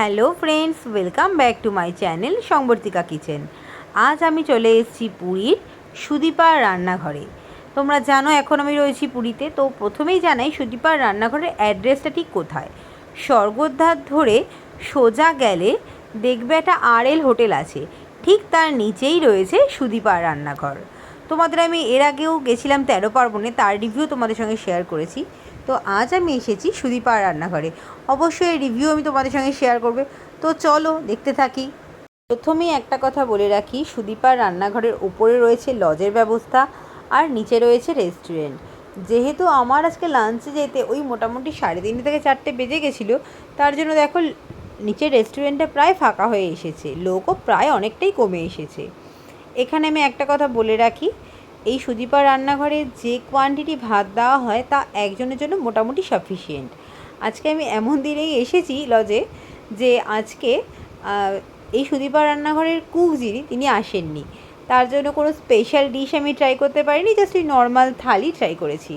Hello friends, welcome back to my channel Sangbartika kitchen. আজ আমি চলে এসেছি পুরীর সুদীপার রান্নাঘরে। তোমরা জানো এখন আমি রয়েছি পুরীতে, তো প্রথমেই জানাই সুদীপার রান্নাঘরের অ্যাড্রেসটা ঠিক কোথায়? স্বর্গদ্বার ধরে সোজা গেলে দেখবে একটা আর এল হোটেল আছে, ঠিক তার নিচেই রয়েছে সুদীপার রান্নাঘর। তোমাদের আমি এর আগেও গেছিলাম তেরো পার্বণে, তার রিভিউ তোমাদের সঙ্গে শেয়ার করেছি। তো আজ আমি এসেছি সুদীপার রান্নাঘরে। অবশ্যই রিভিউ আমি তোমাদের সঙ্গে শেয়ার করবে। তো চলো দেখতে থাকি। প্রথমেই একটা কথা বলে রাখি, সুদীপার রান্নাঘরের উপরে রয়েছে লজের ব্যবস্থা আর নিচে রয়েছে রেস্টুরেন্ট যেহেতু আমার আজকে লাঞ্চে যেতে ওই মোটামুটি সাড়ে তিনটে থেকে চারটে বেজে গেছিল, তার জন্য দেখো নিচের রেস্টুরেন্টটা প্রায় ফাঁকা হয়ে এসেছে। লোকও প্রায় অনেকটাই কমে এসেছে। এখানে আমি একটা কথা বলে রাখি এই সুদীপা রান্নাঘরে যে কোয়ান্টিটি ভাত দেওয়া হয় তা একজনের জন্য মোটামুটি সাফিসিয়েন্ট আজকে আমি এমন দিনেই এসেছি লজে যে আজকে এই সুদীপা রান্নাঘরের কুক যিনি তিনি আসেননি। তার জন্য কোনো স্পেশাল ডিশ আমি ট্রাই করতে পারিনি জাস্ট ওই নর্মাল থালি ট্রাই করেছি।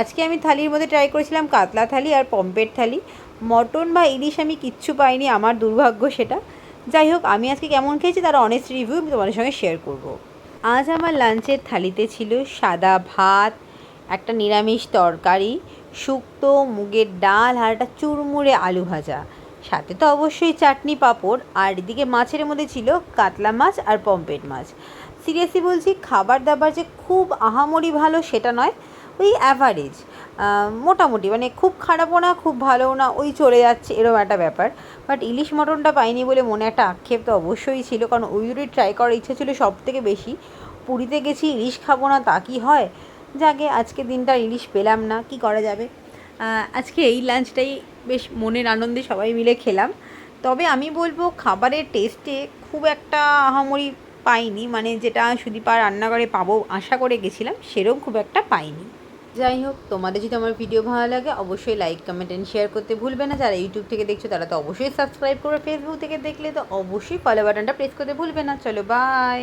আজকে আমি থালির মধ্যে ট্রাই করেছিলাম কাতলা থালি আর পম্পেট থালি। মটন বা ইলিশ আমি কিচ্ছু পাইনি, আমার দুর্ভাগ্য সেটা। যাই হোক, আমি আজকে কেমন খেয়েছি তার অনেস্ট রিভিউ আমি তোমাদের সঙ্গে শেয়ার করব। আজ আমার লাঞ্চের থালিতে ছিল সাদা ভাত, একটা নিরামিষ তরকারি, শুক্তো, মুগের ডাল আর একটা চুরমুড়ে আলু ভাজা। সাথে তো অবশ্যই চাটনি পাঁপড়, আর এদিকে মাছের মধ্যে ছিল কাতলা মাছ আর পম্পেট মাছ। সিরিয়াসলি বলছি খাবার দাবার যে খুব আহামরি ভালো সেটা নয় ওই অ্যাভারেজ মোটামুটি। মানে খুব খারাপও না, খুব ভালোও না, ওই চলে যাচ্ছে, এরকম একটা ব্যাপার। বাট ইলিশ মটনটা পাইনি বলে মনে একটা আক্ষেপ তো অবশ্যই ছিল, কারণ ওই দুটোই ট্রাই করার ইচ্ছে ছিল সব থেকে বেশি। পুরীতে গেছি, ইলিশ খাব না তা কি হয়? যাকে, আজকে দিনটা ইলিশ পেলাম না, কি করা যাবে? আজকে এই লাঞ্চটাই বেশ মনের আনন্দে সবাই মিলে খেলাম। তবে আমি বলব, খাবারের টেস্টে খুব একটা আহামরি পাইনি। মানে যেটা সুদীপার রান্নাঘরে পাবো আশা করে গেছিলাম, সেরকম খুব একটা পাইনি। যাই হোক তোমাদের যদি আমার ভিডিও ভালো লাগে, অবশ্যই লাইক কমেন্ট অ্যান্ড শেয়ার করতে ভুলবে না। যারা ইউটিউব থেকে দেখছ, তারা তো অবশ্যই সাবস্ক্রাইব করবে ফেসবুক থেকে দেখলে তো অবশ্যই ফলো বাটনটা প্রেস করতে ভুলবে না। চলো বাই